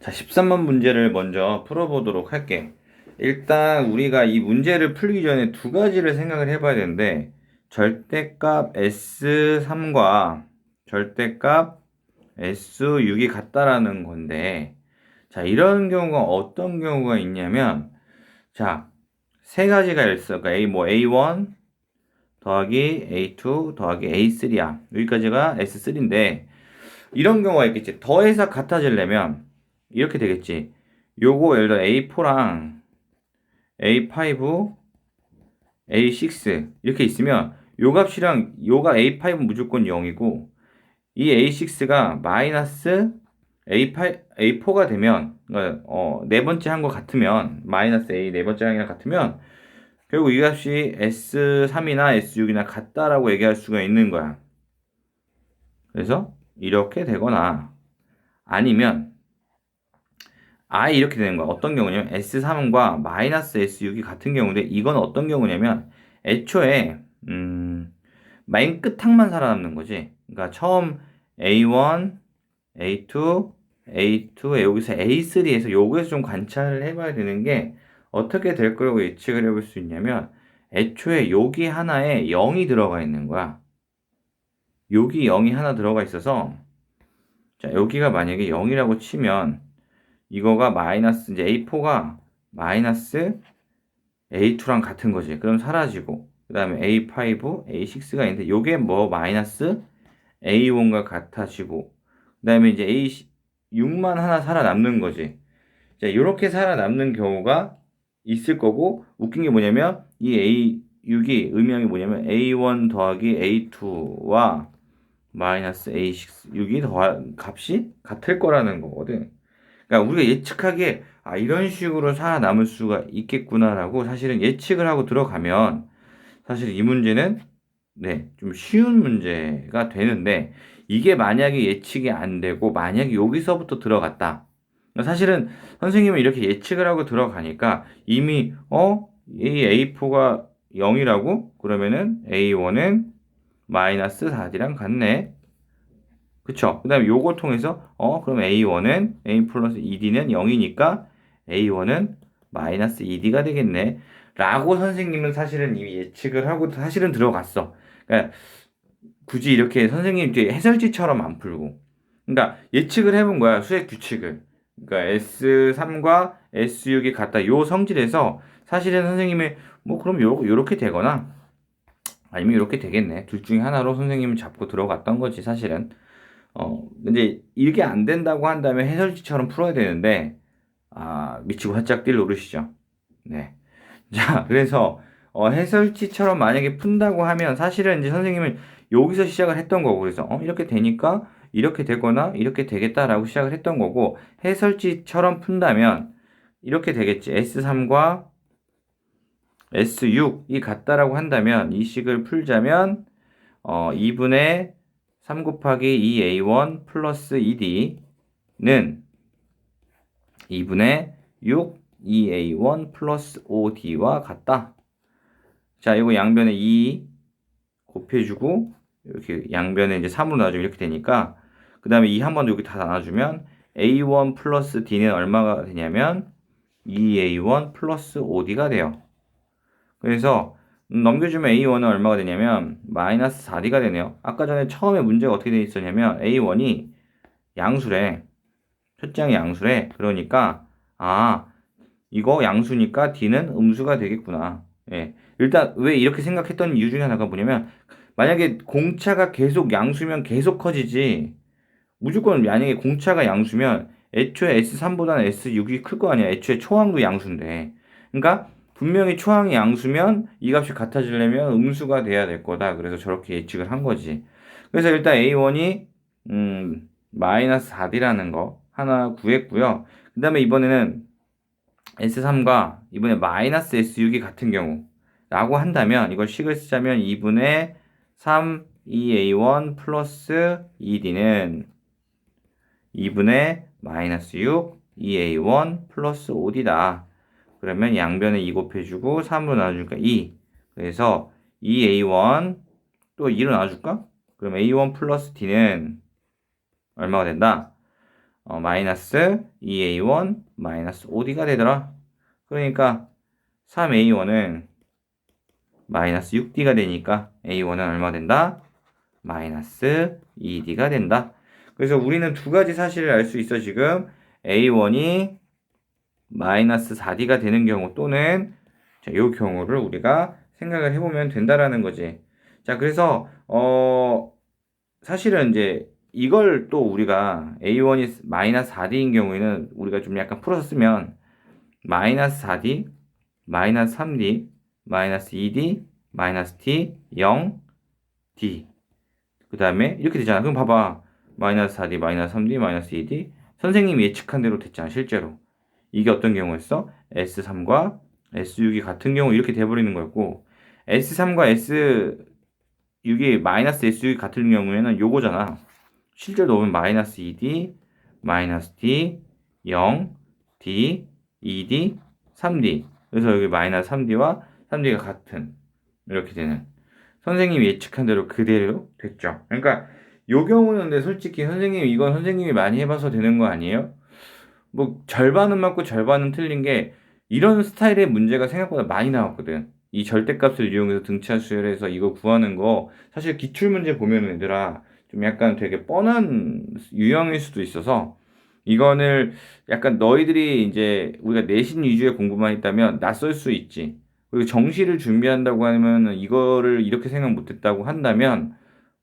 자, 13번 문제를 먼저 풀어보도록 할게. 일단 우리가 이 문제를 풀기 전에 두 가지를 생각을 해봐야 되는데, 절대값 S3과 절대값 S6이 같다라는 건데, 자, 이런 경우가 어떤 경우가 있냐면, 자, 세 가지가 있어. 그러니까 A, 뭐 A1 더하기 A2 더하기 A3야. 여기까지가 S3인데, 이런 경우가 있겠지. 더해서 같아지려면, 이렇게 되겠지. 요거 예를 들어 A4랑 A5, A6 이렇게 있으면 요 값이랑 요가 A5는 무조건 0이고 이 A6가 마이너스 A5, A4가 되면 그러니까 어, 네 번째 한 거 같으면 마이너스 A 네 번째 항이랑 같으면 결국 이 값이 S3이나 S6이나 같다라고 얘기할 수가 있는 거야. 그래서 이렇게 되거나 아니면 아예 이렇게 되는 거야. 어떤 경우냐면 S3과 마이너스 S6이 같은 경우인데 이건 어떤 경우냐면 애초에 음, 맨 끝항만 살아남는 거지. 그러니까 처음 A1, A2, A2, 여기서 A3에서 여기에서 좀 관찰을 해봐야 되는 게 어떻게 될 거라고 예측을 해볼 수 있냐면 애초에 여기 하나에 0이 들어가 있는 거야. 여기 0이 하나 들어가 있어서 자 여기가 만약에 0이라고 치면 이거가 마이너스 이제 A4가 마이너스 A2랑 같은 거지. 그럼 사라지고 그 다음에 A5, A6가 있는데 요게 뭐 마이너스 A1과 같아지고 그 다음에 이제 A6만 하나 살아남는 거지. 자 이렇게 살아남는 경우가 있을 거고 웃긴 게 뭐냐면 이 A6이 의미한 게 뭐냐면 A1 더하기 A2와 마이너스 A6, 6이 더한 값이 같을 거라는 거거든. 그러니까 우리가 예측하기에 아 이런 식으로 살아남을 수가 있겠구나라고 사실은 예측을 하고 들어가면 사실 이 문제는 네, 좀 쉬운 문제가 되는데 이게 만약에 예측이 안 되고 만약에 여기서부터 들어갔다. 사실은 선생님은 이렇게 예측을 하고 들어가니까 이미 어, 이 A4가 0이라고 그러면은 A1은 마이너스 4D랑 같네. 그쵸? 그 다음에 요걸 통해서 어 그럼 A1은 A 플러스 2D는 0이니까 A1은 마이너스 2D가 되겠네. 라고 선생님은 사실은 이미 예측을 하고 사실은 들어갔어. 그러니까 굳이 이렇게 선생님 뒤에 해설지처럼 안 풀고. 그러니까 예측을 해본 거야 수액 규칙을. 그러니까 S3과 S6이 같다. 요 성질에서 사실은 선생님이 뭐 그럼 요, 요렇게 되거나 아니면 이렇게 되겠네. 둘 중에 하나로 선생님을 잡고 들어갔던 거지 사실은 어, 근데 이게 안 된다고 한다면 해설지처럼 풀어야 되는데, 아, 미치고 활짝 뛸 노릇이죠. 네. 자, 그래서, 어, 해설지처럼 만약에 푼다고 하면 사실은 이제 선생님은 여기서 시작을 했던 거고, 그래서, 어, 이렇게 되니까 이렇게 되거나 이렇게 되겠다라고 시작을 했던 거고, 해설지처럼 푼다면 이렇게 되겠지. S3과 S6이 같다라고 한다면 이 식을 풀자면, 어, 2분의 3 곱하기 2a1 플러스 2d는 2분의 6 2a1 플러스 5d와 같다. 자, 이거 양변에 2 곱해주고 이렇게 양변에 이제 3으로 나눠주면 이렇게 되니까 그 다음에 2 한 번 더 여기 다 나눠주면 a1 플러스 d는 얼마가 되냐면 2a1 플러스 5d가 돼요. 그래서 넘겨주면 A1은 얼마가 되냐면 마이너스 4D가 되네요. 아까 전에 처음에 문제가 어떻게 되어 있었냐면 A1이 양수래. 첫 장이 양수래. 그러니까 아 이거 양수니까 D는 음수가 되겠구나. 예. 일단 왜 이렇게 생각했던 이유 중에 하나가 뭐냐면 만약에 공차가 계속 양수면 계속 커지지 무조건 만약에 공차가 양수면 애초에 S3보다는 S6이 클 거 아니야. 애초에 초항도 양수인데. 그러니까 분명히 초항이 양수면 이 값이 같아지려면 음수가 돼야 될 거다. 그래서 저렇게 예측을 한 거지. 그래서 일단 A1이 음, 마이너스 4D라는 거 하나 구했고요. 그 다음에 이번에는 S3과 이번에 마이너스 S6이 같은 경우 라고 한다면 이걸 식을 쓰자면 2분의 3 2A1 플러스 2D는 2분의 마이너스 6 2A1 플러스 5D다. 그러면 양변에 2 곱해주고 3으로 나눠주니까 2. 그래서 2a1 또 2로 나눠줄까? 그럼 a1 플러스 d는 얼마가 된다? 어, 마이너스 2a1 마이너스 5d가 되더라. 그러니까 3a1은 마이너스 6d가 되니까 a1은 얼마 된다? 마이너스 2d가 된다. 그래서 우리는 두 가지 사실을 알 수 있어 지금 a1이 마이너스 4d가 되는 경우 또는 자, 이 경우를 우리가 생각을 해보면 된다라는 거지. 자, 그래서 어 사실은 이제 이걸 또 우리가 a1이 마이너스 4d인 경우에는 우리가 좀 약간 풀어서 쓰면 마이너스 4d, 마이너스 3d, 마이너스 2d, 마이너스 t, 0, d. 그 다음에 이렇게 되잖아. 그럼 봐봐. 마이너스 4d, 마이너스 3d, 마이너스 2d. 선생님이 예측한 대로 됐잖아, 실제로. 이게 어떤 경우였어? S3과 S6이 같은 경우 이렇게 돼버리는 거였고, S3과 S6이 마이너스 S6이 같은 경우에는 요거잖아. 실제로 넣으면 마이너스 2D, 마이너스 D, 0, D, 2D, 3D. 그래서 여기 마이너스 3D와 3D가 같은 이렇게 되는. 선생님이 예측한 대로 그대로 됐죠. 그러니까 요 경우는 근데 솔직히 선생님 이건 선생님이 많이 해봐서 되는 거 아니에요? 뭐 절반은 맞고 절반은 틀린 게 이런 스타일의 문제가 생각보다 많이 나왔거든. 이 절대값을 이용해서 등차 수열해서 이거 구하는 거 사실 기출 문제 보면은 얘들아 좀 약간 되게 뻔한 유형일 수도 있어서 이거를 약간 너희들이 이제 우리가 내신 위주의 공부만 했다면 낯설 수 있지. 그리고 정시를 준비한다고 하면 이거를 이렇게 생각 못했다고 한다면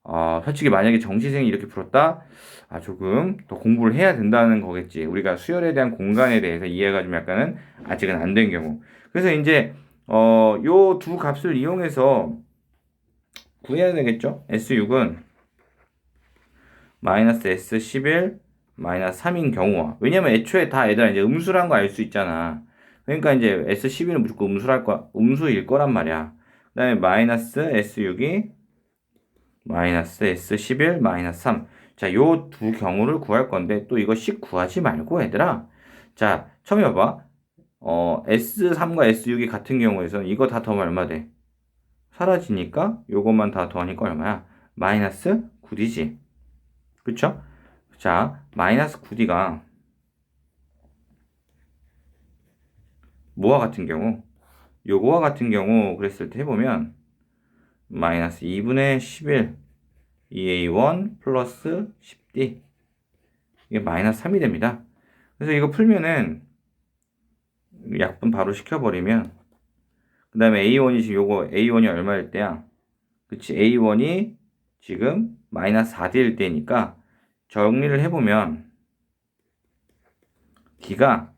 어, 솔직히 만약에 정시생이 이렇게 풀었다, 아, 조금 더 공부를 해야 된다는 거겠지. 우리가 수열에 대한 공간에 대해서 이해가 좀 약간은 아직은 안 된 경우. 그래서 이제, 어, 요 두 값을 이용해서 구해야 되겠죠? S6은 마이너스 S11 마이너스 3인 경우와. 왜냐면 애초에 다 얘들아 이제 음수란 거 알 수 있잖아. 그러니까 이제 S11은 무조건 음수랄 거, 음수일 거란 말이야. 그 다음에 마이너스 S6이 마이너스 S11 마이너스 3. 자, 요 두 경우를 구할 건데 또 이거 식 구하지 말고 얘들아. 자, 처음에 봐봐. 어, S3과 S6이 같은 경우에서는 이거 다 더하면 얼마 돼? 사라지니까 요것만 다 더하니까 얼마야? 마이너스 9D지. 그쵸? 자, 마이너스 9D가 뭐와 같은 경우? 요거와 같은 경우 그랬을 때 해보면 마이너스 2분의 11 2a1 플러스 10d 이게 마이너스 3이 됩니다. 그래서 이거 풀면은 약분 바로 시켜버리면 그 다음에 a1이 지금 요거 a1이 얼마일 때야? 그치 a1이 지금 마이너스 4d일 때니까 정리를 해보면 d가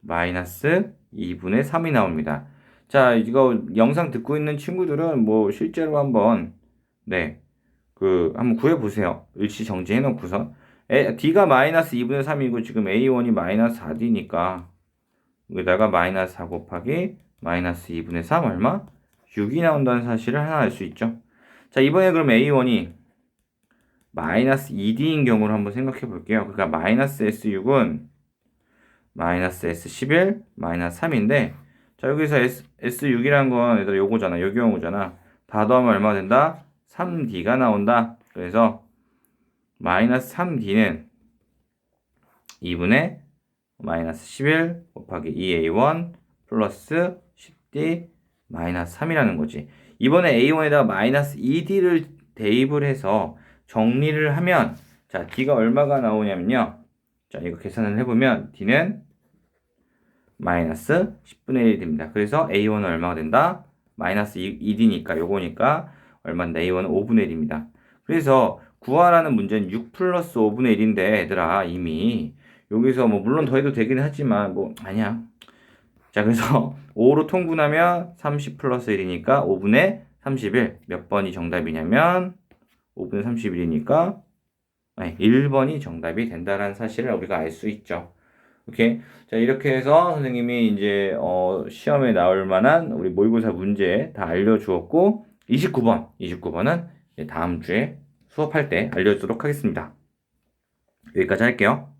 마이너스 2분의 3이 나옵니다. 자, 이거 영상 듣고 있는 친구들은 뭐 실제로 한번 네. 그 한번 구해 보세요. 일시 정지해 놓고서 d가 마이너스 2분의 3이고 지금 a1이 마이너스 4d니까 여기다가 마이너스 4 곱하기 마이너스 2분의 3 얼마? 6이 나온다는 사실을 하나 알 수 있죠. 자, 이번에 그럼 a1이 마이너스 2d인 경우를 한번 생각해 볼게요. 그러니까 마이너스 s6은 마이너스 s11 마이너스 3인데 자 여기서 S, S6이라는 건 얘들아 요거잖아. 요 경우잖아. 다 더하면 얼마 된다? 3D가 나온다. 그래서 마이너스 3D는 2분의 마이너스 11 곱하기 2A1 플러스 10D 마이너스 3이라는 거지. 이번에 A1에다가 마이너스 2D를 대입을 해서 정리를 하면 자 D가 얼마가 나오냐면요. 자 이거 계산을 해보면 D는 마이너스 10분의 1이 됩니다. 그래서 A1은 얼마가 된다? 마이너스 2D니까 요거니까 얼마인데 A1은 5분의 1입니다. 그래서 구하라는 문제는 6 플러스 5분의 1인데 얘들아 이미 여기서 뭐 물론 더해도 되긴 하지만 뭐 아니야. 자 그래서 5로 통분하면 30 플러스 1이니까 5분의 31 몇 번이 정답이냐면 5분의 31이니까 1번이 정답이 된다는 사실을 우리가 알 수 있죠. 오케이. 자, 이렇게 해서 선생님이 이제, 어, 시험에 나올 만한 우리 모의고사 문제 다 알려주었고, 29번, 29번은 다음 주에 수업할 때 알려주도록 하겠습니다. 여기까지 할게요.